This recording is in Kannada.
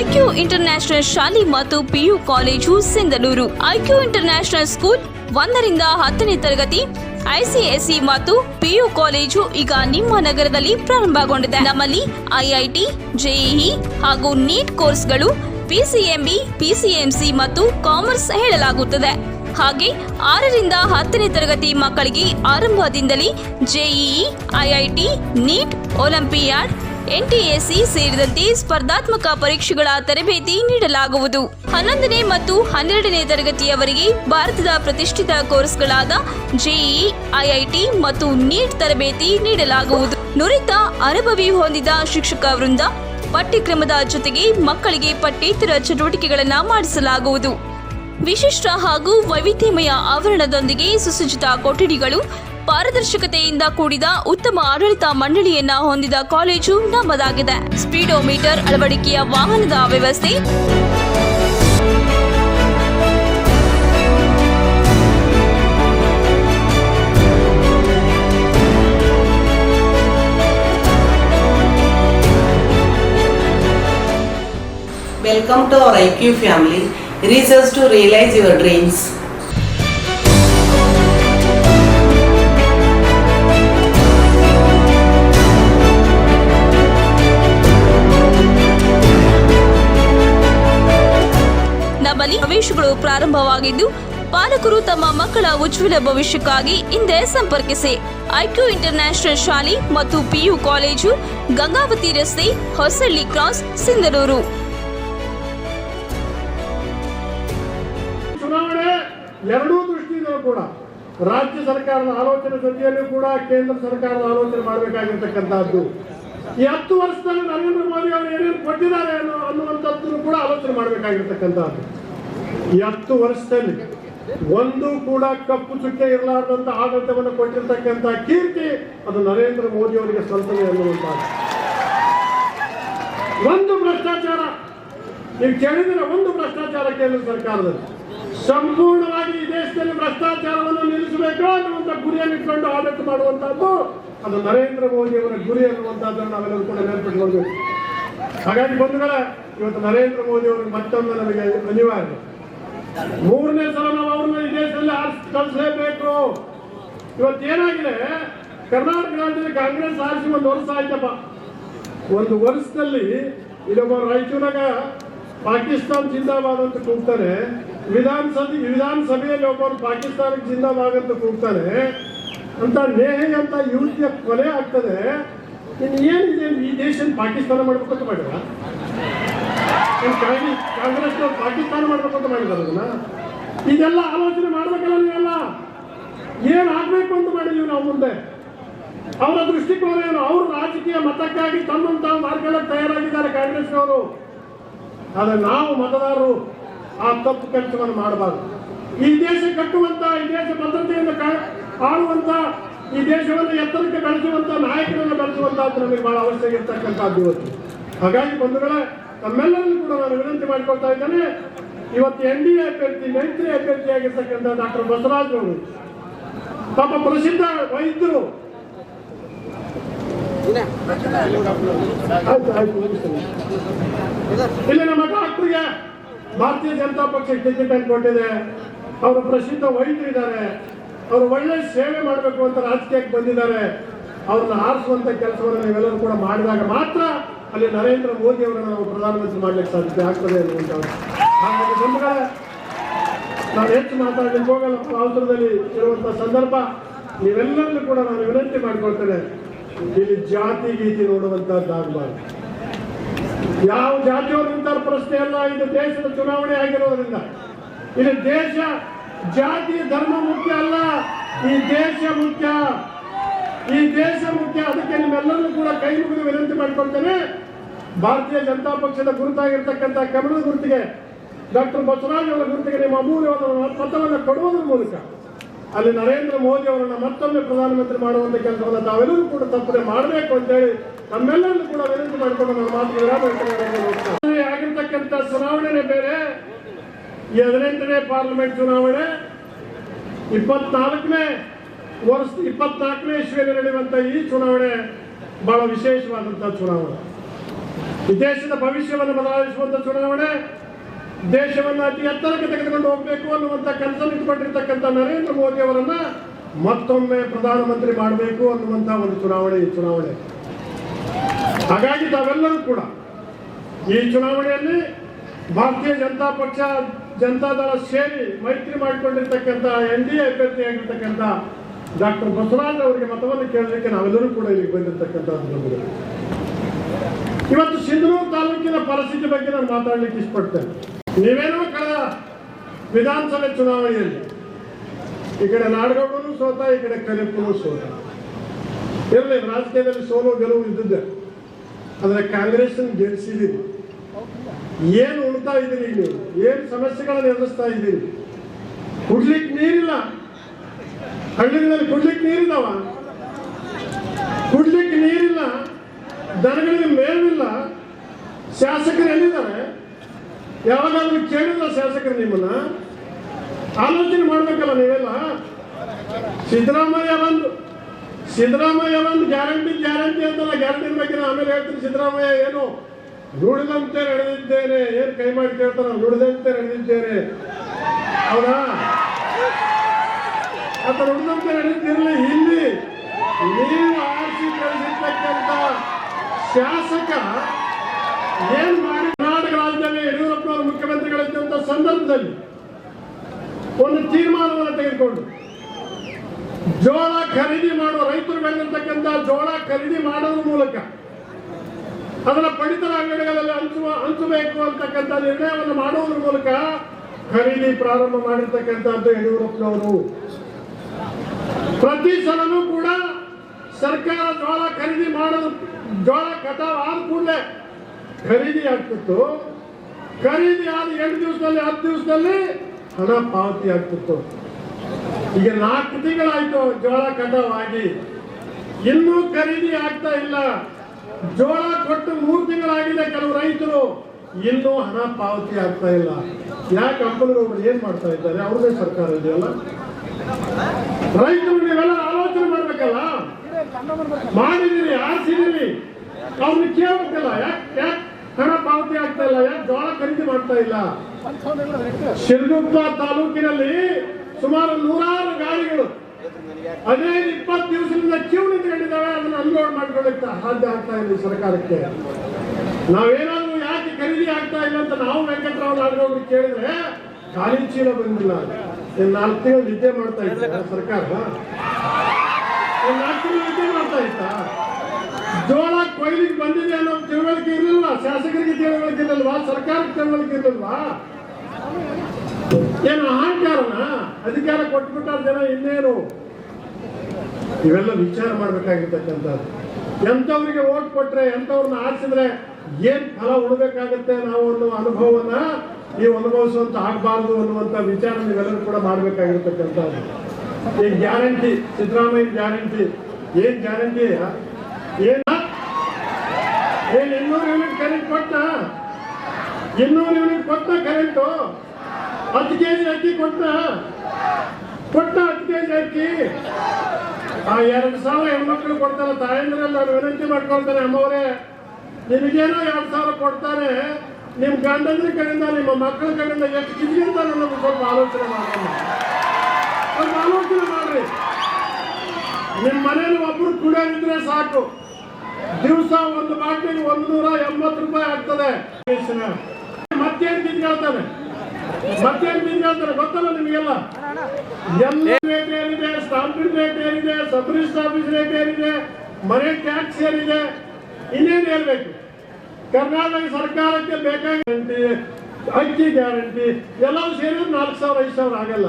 ಐಕ್ಯೂ ಇಂಟರ್ನ್ಯಾಷನಲ್ ಶಾಲೆ ಮತ್ತು PU college Sindhanur. IQ international school ಒಂದರಿಂದ ಹತ್ತನೇ ತರಗತಿ ಐಸಿಎಸ್ಇ ಮತ್ತು ಪಿಯು ಕಾಲೇಜು ಈಗ ನಿಮ್ಮ ನಗರದಲ್ಲಿ ಪ್ರಾರಂಭಗೊಂಡಿದೆ. ನಮ್ಮಲ್ಲಿ ಐಐಟಿ ಜೆಇಇ ಹಾಗೂ ನೀಟ್ ಕೋರ್ಸ್ಗಳು ಪಿಸಿಎಂಬಿ ಪಿಸಿಎಂಸಿ ಮತ್ತು ಕಾಮರ್ಸ್ ಹೇಳಲಾಗುತ್ತದೆ. ಹಾಗೆ ಆರರಿಂದ ಹತ್ತನೇ ತರಗತಿ ಮಕ್ಕಳಿಗೆ ಆರಂಭದಿಂದಲೇ JEE IIT NEET, olympiad NTSE ಸೇರಿದಂತೆ ಸ್ಪರ್ಧಾತ್ಮಕ ಪರೀಕ್ಷೆಗಳ ತರಬೇತಿ ನೀಡಲಾಗುವುದು. ಹನ್ನೊಂದನೇ ಮತ್ತು ಹನ್ನೆರಡನೇ ತರಗತಿಯವರೆಗೆ ಭಾರತದ ಪ್ರತಿಷ್ಠಿತ ಕೋರ್ಸ್ಗಳಾದ ಜೆಇಇ, ಐಐಟಿ ಮತ್ತು ನೀಟ್ ತರಬೇತಿ ನೀಡಲಾಗುವುದು. ನುರಿತ, ಅನುಭವಿ ಹೊಂದಿದ ಶಿಕ್ಷಕ ವೃಂದ ಪಠ್ಯಕ್ರಮದ ಜೊತೆಗೆ ಮಕ್ಕಳಿಗೆ ಪಠ್ಯೇತರ ಚಟುವಟಿಕೆಗಳನ್ನು ಮಾಡಿಸಲಾಗುವುದು. ವಿಶಿಷ್ಟ ಹಾಗೂ ವೈವಿಧ್ಯಮಯ ಆವರಣದೊಂದಿಗೆ ಸುಸಜ್ಜಿತ ಕೊಠಡಿಗಳು ಪಾರದರ್ಶಕತೆಯಿಂದ ಕೂಡಿದ ಉತ್ತಮ ಆಡಳಿತ ಮಂಡಳಿಯನ್ನ ಹೊಂದಿದ ಕಾಲೇಜು ನಮ್ಮದಾಗಿದೆ ಸ್ಪೀಡೋಮೀಟರ್ ಅಳವಡಿಕೆಯ ವಾಹನದ ವ್ಯವಸ್ಥೆ Welcome to our IQ family. Research to realize your dreams. ಪ್ರಾರಂಭವಾಗಿದ್ದು ಪಾಲಕರು ತಮ್ಮ ಮಕ್ಕಳ ಉಜ್ವಲ ಭವಿಷ್ಯಕ್ಕಾಗಿ ಹಿಂದೆ ಸಂಪರ್ಕಿಸಿ. ಐಕ್ಯೂ ಇಂಟರ್ನ್ಯಾಷನಲ್ ಶಾಲೆ ಮತ್ತು ಪಿಯು ಕಾಲೇಜು, ಗಂಗಾವತಿ ರಸ್ತೆ, ಹೊಸಳ್ಳಿ ಕ್ರಾಸ್, ಸಿಂಧನೂರು. ಚುನಾವಣೆ ಕೂಡ ರಾಜ್ಯ ಸರ್ಕಾರದ ಆಲೋಚನೆ ಜೊತೆಯಲ್ಲೂ ಕೂಡ ಕೇಂದ್ರ ಸರ್ಕಾರದ ಆಲೋಚನೆ ಮಾಡಬೇಕಾಗಿರ್ತಕ್ಕಂಥದ್ದು. ಈ ಹತ್ತು ವರ್ಷದಲ್ಲಿ ನರೇಂದ್ರ ಮೋದಿ ಅವರು ಏನೇನು ಕೊಟ್ಟಿದ್ದಾರೆ ಅನ್ನೋ ಅನ್ನುವಂಥದ್ದನ್ನು ಕೂಡ ಆಲೋಚನೆ ಮಾಡಬೇಕಾಗಿರ್ತಕ್ಕಂಥದ್ದು. ಈ ಹತ್ತು ವರ್ಷದಲ್ಲಿ ಒಂದು ಕೂಡ ಕಪ್ಪು ಚುಕ್ಕೆ ಇರಲಾರ್ದಂತ ಆಡಳಿತವನ್ನು ಕೊಟ್ಟಿರ್ತಕ್ಕಂಥ ಕೀರ್ತಿ ಅದು ನರೇಂದ್ರ ಮೋದಿ ಅವರಿಗೆ ಸಲ್ತದೆ ಎನ್ನುವಂತ ಒಂದು ಭ್ರಷ್ಟಾಚಾರ, ನೀವು ಕೇಳಿದ್ರೆ ಒಂದು ಭ್ರಷ್ಟಾಚಾರ ಕೇಂದ್ರ ಸರ್ಕಾರದಲ್ಲಿ. ಸಂಪೂರ್ಣವಾಗಿ ಈ ದೇಶದಲ್ಲಿ ಭ್ರಷ್ಟಾಚಾರವನ್ನು ನಿಲ್ಲಿಸಬೇಕು ಅನ್ನುವಂಥ ಗುರಿಯನ್ನು ಇಟ್ಕೊಂಡು ಆಡಳಿತ ಮಾಡುವಂತಹದ್ದು ಅದು ನರೇಂದ್ರ ಮೋದಿ ಅವರ ಗುರಿ ಅನ್ನುವಂಥದ್ದನ್ನು ನಾವೆಲ್ಲರೂ ಕೂಡ ನೆನಪಿಟ್ಕೊಳ್ಬೇಕು. ಹಾಗಾಗಿ ಬಂಧುಗಳ, ಇವತ್ತು ನರೇಂದ್ರ ಮೋದಿ ಅವರಿಗೆ ಮತ್ತೊಮ್ಮೆ ನಮಗೆ ಅನಿವಾರ್ಯ. ಮೂರನೇ ಸಲ ನಾವು ಅವ್ರನ್ನ ದೇಶದಲ್ಲಿ ಕಳಿಸಲೇಬೇಕು. ಇವತ್ತೇನಾಗಿದೆ ಕರ್ನಾಟಕ ರಾಜ್ಯದಲ್ಲಿ ಕಾಂಗ್ರೆಸ್ ಆರಿಸಿ ಒಂದು ವರ್ಷ ಆಯ್ತಪ್ಪ. ಒಂದು ವರ್ಷದಲ್ಲಿ ಇಲ್ಲೊಬ್ಬ ರಾಯಚೂರಾಗ ಪಾಕಿಸ್ತಾನ್ ಜಿಂದಾಬಾದ್ ಅಂತ ಕೂಗ್ತಾರೆ. ವಿಧಾನಸಭೆ ವಿಧಾನಸಭೆಯಲ್ಲಿ ಒಬ್ಬರು ಪಾಕಿಸ್ತಾನಕ್ಕೆ ಜಿಂದಾಬಾದ್ ಅಂತ ಕೂಗ್ತಾರೆ. ಅಂತ ನೇಹೆ ಅಂತ ಯುವತಿಯ ಕೊಲೆ ಆಗ್ತದೆ. ಇನ್ನು ಏನಿದೆ? ಈ ದೇಶ ಪಾಕಿಸ್ತಾನ ಮಾಡ್ಬೇಕು ಅಂತ ಮಾಡಿರ ಕಾಂಗ್ರೆಸ್ ಪಾಕಿಸ್ತಾನ ಮಾಡಬೇಕು ಅಂತ ಮಾಡಿದಾರೆ ಅದನ್ನ? ಇದೆಲ್ಲ ಆಲೋಚನೆ ಮಾಡ್ಬೇಕಲ್ಲ ನೀವೆಲ್ಲ? ಏನ್ ಆಗ್ಬೇಕು ಅಂತ ಮಾಡಿದೀವಿ ನಾವು ಮುಂದೆ? ಅವರ ದೃಷ್ಟಿಕೋನ ಏನು? ಅವರು ರಾಜಕೀಯ ಮತಕ್ಕಾಗಿ ತಮ್ಮಂತ ಮಾರ್ಗಗಳಲ್ಲಿ ತಯಾರಾಗಿದ್ದಾರೆ ಕಾಂಗ್ರೆಸ್ನವರು ಆದ್ರೆ ನಾವು ಮತದಾರರು ಆ ತಪ್ಪು ಕೆಲಸವನ್ನು ಮಾಡಬಾರದು. ಈ ದೇಶ ಕಟ್ಟುವಂತ, ಈ ದೇಶ ಭದ್ರತೆಯನ್ನು ಆಳುವಂತ, ಈ ದೇಶವನ್ನು ಎತ್ತರಕ್ಕೆ ಬೆಳೆಸುವಂತ, ನಾಯಕರನ್ನು ಬೆಳೆಸುವಂತ ನಮಗೆ ಬಹಳ ಅವಶ್ಯಕ ಇರ್ತಕ್ಕಂಥದ್ದು ಇವತ್ತು. ಹಾಗಾಗಿ ಬಂಧುಗಳೇ ತಮ್ಮೆಲ್ಲರಲ್ಲೂ ಕೂಡ ನಾನು ವಿನಂತಿ ಮಾಡಿಕೊಳ್ತಾ ಇದ್ದೇನೆ. ಇವತ್ತು ಎನ್ ಡಿ ಎ ಅಭ್ಯರ್ಥಿ, ಮೈತ್ರಿ ಅಭ್ಯರ್ಥಿಯಾಗಿರ್ತಕ್ಕಂಥ ಡಾಕ್ಟರ್ ಬಸವರಾಜ್ ಅವರು ತಮ್ಮ ಪ್ರಸಿದ್ಧ ವೈದ್ಯರು. ಇಲ್ಲಿ ನಮ್ಮ ಡಾಕ್ಟರ್ಗೆ ಭಾರತೀಯ ಜನತಾ ಪಕ್ಷ ಟಿಕೆಟ್ ಅನ್ನು ಕೊಟ್ಟಿದೆ. ಅವರು ಪ್ರಸಿದ್ಧ ವೈದ್ಯರಿದ್ದಾರೆ. ಅವರು ಒಳ್ಳೆ ಸೇವೆ ಮಾಡಬೇಕು ಅಂತ ರಾಜಕೀಯಕ್ಕೆ ಬಂದಿದ್ದಾರೆ. ಅವ್ರನ್ನ ಆರಿಸುವಂತ ಕೆಲಸವನ್ನು ನೀವೆಲ್ಲರೂ ಕೂಡ ಮಾಡಿದಾಗ ಮಾತ್ರ ಅಲ್ಲಿ ನರೇಂದ್ರ ಮೋದಿ ಅವರನ್ನು ನಾವು ಪ್ರಧಾನಮಂತ್ರಿ ಮಾಡ್ಲಿಕ್ಕೆ ಸಾಧ್ಯತೆ ಆಗ್ತದೆ ಅನ್ನುವಂಥದ್ದು. ಹಾಗಾಗಿ ಬಂಧುಗಳ, ನಾನು ಹೆಚ್ಚು ಮಾತಾಡಲಿಕ್ಕೆ ಹೋಗಲ್ಲ. ಅವಸರದಲ್ಲಿ ಇರುವಂತ ಸಂದರ್ಭ ನೀವೆಲ್ಲರಲ್ಲೂ ಕೂಡ ನಾನು ವಿನಂತಿ ಮಾಡಿಕೊಳ್ತೇನೆ. ಇಲ್ಲಿ ಜಾತಿ ಗೀತಿ ನೋಡುವಂತಹದ್ದಾಗಬಾರ್ದು ಯಾವ ಜಾತಿಯವರು ನಿಂತಾರ ಪ್ರಶ್ನೆ ಅಲ್ಲ. ಇದು ದೇಶದ ಚುನಾವಣೆ ಆಗಿರೋದ್ರಿಂದ. ಇಲ್ಲಿ ದೇಶ ಜಾತಿ, ಧರ್ಮ ಮುಖ್ಯ ಅಲ್ಲ. ಈ ದೇಶ ಮುಖ್ಯ. ಈ ದೇಶ ಮುಖ್ಯ, ಅದಕ್ಕೆ ನಿಮ್ಮೆಲ್ಲರೂ ಕೂಡ ಕೈ ಮುಗಿದು ವಿನಂತಿ ಮಾಡಿಕೊಳ್ತೇನೆ ಭಾರತೀಯ ಜನತಾ ಪಕ್ಷದ ಗುರುತಾಗಿರ್ತಕ್ಕಂಥ ಕಮಲದ ಗುರುತಿಗೆ ಡಾಕ್ಟರ್ ಬಸವರಾಜ್ ಅವರ ಗುರುತಿಗೆ ನಿಮ್ಮ ಅಮೂಲ್ಯವಾದ ಮತವನ್ನು ಕೊಡುವುದರ ಮೂಲಕ ಅಲ್ಲಿ ನರೇಂದ್ರ ಮೋದಿ ಅವರನ್ನು ಮತ್ತೊಮ್ಮೆ ಪ್ರಧಾನಮಂತ್ರಿ ಮಾಡುವಂತ ಕೆಲಸವನ್ನು ತಾವೆಲ್ಲರೂ ಕೂಡ ತಪ್ಪದೆ ಮಾಡಬೇಕು ಅಂತೇಳಿ ನಮ್ಮೆಲ್ಲರನ್ನು ಕೂಡ ವಿನಂತಿ ಮಾಡಿಕೊಂಡು ನನ್ನ ಮಾತು ವಿರಾಮ. ಆಗಿರ್ತಕ್ಕಂಥ ಚುನಾವಣೆನೇ ಬೇರೆ ಈ ಹದಿನೆಂಟನೇ ಪಾರ್ಲಿಮೆಂಟ್ ಚುನಾವಣೆ, ಇಪ್ಪತ್ನಾಲ್ಕನೇ ವರ್ಷ ಇಪ್ಪತ್ನಾಲ್ಕನೇ ಇಸ್ವಿಯಲ್ಲಿ ನಡೆಯುವಂತ ಈ ಚುನಾವಣೆ ಬಹಳ ವಿಶೇಷವಾದಂತಹ ಚುನಾವಣೆ. ಈ ದೇಶದ ಭವಿಷ್ಯವನ್ನು ಬದಲಾಯಿಸುವಂತ ಚುನಾವಣೆ, ದೇಶವನ್ನು ಅತಿ ಎತ್ತರಕ್ಕೆ ತೆಗೆದುಕೊಂಡು ಹೋಗಬೇಕು ಅನ್ನುವಂತ ಕನಸನ್ನು ಇಟ್ಕೊಂಡಿರ್ತಕ್ಕಂಥ ನರೇಂದ್ರ ಮೋದಿ ಅವರನ್ನ ಮತ್ತೊಮ್ಮೆ ಪ್ರಧಾನಮಂತ್ರಿ ಮಾಡಬೇಕು ಅನ್ನುವಂತ ಒಂದು ಚುನಾವಣೆ ಈ ಚುನಾವಣೆ. ಹಾಗಾಗಿ ತಾವೆಲ್ಲರೂ ಕೂಡ ಈ ಚುನಾವಣೆಯಲ್ಲಿ ಭಾರತೀಯ ಜನತಾ ಪಕ್ಷ ಜನತಾದಳ ಸೇರಿ ಮೈತ್ರಿ ಮಾಡಿಕೊಂಡಿರ್ತಕ್ಕಂಥ ಎನ್ ಡಿ ಎ ಅಭ್ಯರ್ಥಿಯಾಗಿರ್ತಕ್ಕಂಥ ಡಾಕ್ಟರ್ ಬಸವರಾಜ್ ಅವರಿಗೆ ಮತವನ್ನು ಕೇಳಲಿಕ್ಕೆ ನಾವೆಲ್ಲರೂ ಕೂಡ ಇಲ್ಲಿಗೆ ಬಂದಿರತಕ್ಕಂಥದ್ದು ಇವತ್ತು ಸಿಂಧನೂರು ತಾಲೂಕಿನ ಪರಿಸ್ಥಿತಿ ಬಗ್ಗೆ ನಾನು ಮಾತಾಡಲಿಕ್ಕೆ ಇಷ್ಟಪಡ್ತೇನೆ. ನೀವೇನೋ ಕಳೆದ ವಿಧಾನಸಭೆ ಚುನಾವಣೆಯಲ್ಲಿ ಈ ಕಡೆ ನಾಡಗೌಡನು ಸೋತ, ಈ ಕಡೆ ಕರೆಪ್ಪನೂ ಸೋತ. ಇರಲಿ, ರಾಜಕೀಯದಲ್ಲಿ ಸೋಲು ಗೆಲುವು ಇದ್ದಿದ್ದೆ. ಆದರೆ ಕಾಂಗ್ರೆಸ್ ಗೆಲ್ಲಿಸಿದೀರಿ ಏನು ಉಳ್ತಾ ಇದ್ದೀರಿ ನೀವು? ಏನು ಸಮಸ್ಯೆಗಳನ್ನು ಎದುರಿಸ್ತಾ ಇದ್ದೀರಿ? ಕುಡ್ಲಿಕ್ಕೆ ನೀರಿಲ್ಲ. ಹಳ್ಳಿಗಳಲ್ಲಿ ಕುಡ್ಲಿಕ್ಕೆ ನೀರಿಲ್ಲವ? ಕುಡ್ಲಿಕ್ಕೆ ನೀರಿಲ್ಲ, ದನಗಳಿಗೆ ಮೇವಿಲ್ಲ. ಶಾಸಕರು ಎಲ್ಲಿದ್ದಾರೆ? ಯಾವಾಗಾದ್ರೂ ಕೇಳಿಲ್ಲ ಶಾಸಕರು ನಿಮ್ಮನ್ನ? ಆಲೋಚನೆ ಮಾಡ್ಬೇಕಲ್ಲ ನೀವೆಲ್ಲ? ಸಿದ್ದರಾಮಯ್ಯ ಬಂದು, ಸಿದ್ದರಾಮಯ್ಯ ಒಂದು ಗ್ಯಾರಂಟಿ ಗ್ಯಾರಂಟಿ ಅಂತಲ್ಲ ಗ್ಯಾರಂಟಿ ಬಗ್ಗೆ ಆಮೇಲೆ ಹೇಳ್ತೀನಿ. ಸಿದ್ದರಾಮಯ್ಯ ಏನು ದುಡಿದಂತೆ ನಡೆದಿದ್ದೇನೆ. ಏನ್ ಕೈ ಮಾಡಿ ಕೇಳ್ತಾರ ದುಡಿದಂತೆ ನಡೆದಿದ್ದೇನೆ. ಹೌದಾ? ಆತ ನುಡಿದಂತೆ ನಡೆದಿರಲಿ ಇಲ್ಲಿ ನೀವು ಆರಿಸಿ ಕಳಿಸಿರ್ತಕ್ಕಂಥ ಶಾಸಕ ಏನ್ ಮಾಡಿ ಕರ್ನಾಟಕ ರಾಜ್ಯದಲ್ಲಿ ಯಡಿಯೂರಪ್ಪನವರು ಮುಖ್ಯಮಂತ್ರಿಗಳಿದ್ದಂಥ ಸಂದರ್ಭದಲ್ಲಿ ಒಂದು ತೀರ್ಮಾನವನ್ನು ತೆಗೆದುಕೊಂಡು ಜೋಳ ಖರೀದಿ ಮಾಡುವ ರೈತರು ಬೆಳೆದಿರ್ತಕ್ಕಂಥ ಜೋಳ ಖರೀದಿ ಮಾಡೋದ್ರ ಮೂಲಕ ಅದನ್ನ ಪಡಿತರ ಅಂಗಡಿಗಳಲ್ಲಿ ಹಂಚುವ, ಹಂಚಬೇಕು ಅಂತಕ್ಕಂಥ ನಿರ್ಣಯವನ್ನು ಮಾಡುವುದರ ಮೂಲಕ ಖರೀದಿ ಪ್ರಾರಂಭ ಮಾಡಿರ್ತಕ್ಕಂಥದ್ದು ಯಡಿಯೂರಪ್ಪನವರು. ಪ್ರತಿ ಸಲನೂ ಕೂಡ ಸರ್ಕಾರ ಜೋಳ ಖರೀದಿ ಮಾಡೋದು, ಜೋಳ ಕಟಾವ್ ಆದ ಕೂಡಲೇ ಖರೀದಿ ಆಗ್ತಿತ್ತು. ಖರೀದಿ ಆದ ಎಂಟು ದಿವಸದಲ್ಲಿ, ಹತ್ತು ದಿವಸದಲ್ಲಿ ಹಣ ಪಾವತಿ ಆಗ್ತಿತ್ತು. ಈಗ ನಾಲ್ಕು ತಿಂಗಳಾಯ್ತು ಜೋಳ ಕಟಾವ್ ಆಗಿ. ಇನ್ನೂ ಖರೀದಿ ಆಗ್ತಾ ಇಲ್ಲ. ಜೋಳ ಕೊಟ್ಟು ಮೂರು ತಿಂಗಳಾಗಿದೆ ಕೆಲವು ರೈತರು. ಇನ್ನೂ ಹಣ ಪಾವತಿ ಆಗ್ತಾ ಇಲ್ಲ. ಯಾಕೆ ಅಂಬಲ್ಗೌಡರು ಏನ್ ಮಾಡ್ತಾ ಇದ್ದಾರೆ? ಅವ್ರದೇ ಸರ್ಕಾರ ಇದೆಯಲ್ಲ? ರೈತರು ನೀವೆಲ್ಲ ಆಲೋಚನೆ ಮಾಡ್ಬೇಕಲ್ಲ? ಮಾಡಿದೀರಿ, ಆರಿಸಿದೀರಿ. ಅವ್ರನ್ನ ಕೇಳ್ಬೇಕಲ್ಲ, ಯಾಕೆ ಹಣ ಪಾವತಿ ಆಗ್ತಾ ಇಲ್ಲ, ಯಾಕೆ ಜೋಳ ಖರೀದಿ ಮಾಡ್ತಾ ಇಲ್ಲ? ಶಿರಗುಪ್ಪ ತಾಲೂಕಿನಲ್ಲಿ ಸುಮಾರು ನೂರಾರು ಗಾಡಿಗಳು ಹದಿನೈದು ಇಪ್ಪತ್ತು ದಿವಸದಿಂದ ಕ್ಯೂ ನಿಂತ್ಕೊಂಡಿದ್ದಾವೆ, ಅದನ್ನ ಅನ್ಲೋಡ್ ಮಾಡ್ಕೊಳ್ಳಿಕ್ಕೆ ಸಾಧ್ಯ ಆಗ್ತಾ ಇಲ್ಲ ಸರ್ಕಾರಕ್ಕೆ. ನಾವೇನಾದ್ರೂ ಯಾಕೆ ಖರೀದಿ ಆಗ್ತಾ ಇಲ್ಲ ಅಂತ ನಾವು ವೆಂಕಟರಾವ್ ನಾಡಗೌಡರು ಕೇಳಿದ್ರೆ ಖಾಲಿ ಚೀಲ ಬಂದಿಲ್ಲ. ಇನ್ನು ನಾಲ್ಕು ತಿಂಗಳು ನಿದ್ದೆ ಮಾಡ್ತಾ ಇದ್ದ ಸರ್ಕಾರ? ನಾಲ್ಕು ತಿಂಗಳು ನಿದ್ದೆ ಮಾಡ್ತಾ ಇತ್ತ ಜೋಳ ಕೊಯ್ಲಿಗೆ ಬಂದಿದೆ ಅನ್ನೋ ತಿಳುವಳಿಕೆ ಇರಲಿಲ್ಲ ಶಾಸಕರಿಗೆ ತಿಳುವಳಿಕೆ ಇರಲಿಲ್ವಾ? ಸರ್ಕಾರಕ್ಕೆ ತಿಳುವಳಿಕೆ ಇರಲಿಲ್ವಾ? ಏನು ಅಹಂಕಾರನ? ಅಧಿಕಾರ ಕೊಟ್ಬಿಟ್ಟಾರ ಜನ ಇನ್ನೇನು? ಇವೆಲ್ಲ ವಿಚಾರ ಮಾಡ್ಬೇಕಾಗಿರ್ತಕ್ಕಂಥದ್ದು. ಎಂಥವ್ರಿಗೆ ಓಟ್ ಕೊಟ್ರೆ, ಎಂಥವ್ರನ್ನ ಆರಿಸಿದ್ರೆ ಏನ್ ಫಲ ಉಳ್ಬೇಕಾಗತ್ತೆ ನಾವು ಅನ್ನೋ ಅನುಭವವನ್ನ ನೀವು ಅನುಭವಿಸುವಂತ ಆಗಬಾರ್ದು ಅನ್ನುವಂತ ವಿಚಾರ ನೀವೆಲ್ಲರೂ ಕೂಡ ಮಾಡಬೇಕಾಗಿರ್ತಕ್ಕಂಥದ್ದು. ಈ ಗ್ಯಾರಂಟಿ, ಸಿದ್ದರಾಮಯ್ಯ ಗ್ಯಾರಂಟಿ, ಏನ್ ಗ್ಯಾರಂಟಿ ಏನ್? ಏನ್ ಇನ್ನೂರು ಯೂನಿಟ್ ಕರೆಂಟ್ ಕೊಟ್ಟ? ಇನ್ನೂರು ಯೂನಿಟ್ ಕೊಟ್ಟ ಕರೆಂಟು? ಹತ್ತು ಕೆ ಜಿ ಅಕ್ಕಿ ಕೊಟ್ಟ? ಕೊಟ್ಟ ಹತ್ತು ಕೆ ಜಿ ಅಕ್ಕಿ? ಆ ಎರಡು ಸಾವಿರ ಹೆಣ್ಮಕ್ಳು ಕೊಡ್ತಾರೆ ತಾಯಂದ್ರಲ್ಲಿ ವಿನಂತಿ ಮಾಡ್ಕೊಳ್ತಾರೆ ಅಮ್ಮವರೇ. ನಿಮಗೇನೋ ಎರಡು ಸಾವಿರ ಕೊಡ್ತಾರೆ. ನಿಮ್ ಗಂಡಂದ್ರ ಕಡೆಯಿಂದ ನಿಮ್ಮ ಮಕ್ಕಳ ಕಡೆಯಿಂದ ಎಷ್ಟು ಇದ್ದೀವಿ ಅಂತ ನನಗೆ ಸ್ವಲ್ಪ ಆಲೋಚನೆ ಮಾಡೋಣ ಸ್ವಲ್ಪ ಆಲೋಚನೆ ಮಾಡ್ರಿ. ನಿಮ್ ಮನೇಲಿ ಒಬ್ರು ಕುಡಿಯೋದಿದ್ರೆ ಸಾಕು. ದಿವಸ ಒಂದು ಬಾಟ್ಲಿಗೆ ಒಂದು ನೂರ ಎಂಬತ್ತು ರೂಪಾಯಿ ಆಗ್ತದೆ. ಮತ್ತೇನ್ ಕಿತ್ಕೊಳ್ತಾನೆ ಮತ್ತೇನ್ ತಿಂದ್ಕೊಳ್ತಾರೆ ಗೊತ್ತಲ್ಲ ನಿಮಗೆಲ್ಲ? ಎಲ್ಲ ರೇಟ್ ಏನಿದೆ? ಸ್ಟಾಂಪ್ ರೇಟ್ ಏನಿದೆ? ಸಬ್ ರಿಜಿಸ್ಟರ್ ಆಫೀಸ್ ರೇಟ್ ಏನಿದೆ? ಮನೆ ಟ್ಯಾಕ್ಸ್ ಏನಿದೆ? ಇನ್ನೇನು ಹೇಳ್ಬೇಕು? ಕರ್ನಾಟಕ ಸರ್ಕಾರಕ್ಕೆ ಬೇಕಾಗಿ ಅಕ್ಕಿ ಗ್ಯಾರಂಟಿ ಎಲ್ಲವೂ ಸೇರಿದ್ರೆ ನಾಲ್ಕು ಸಾವಿರ ಐದು ಸಾವಿರ ಆಗಲ್ಲ.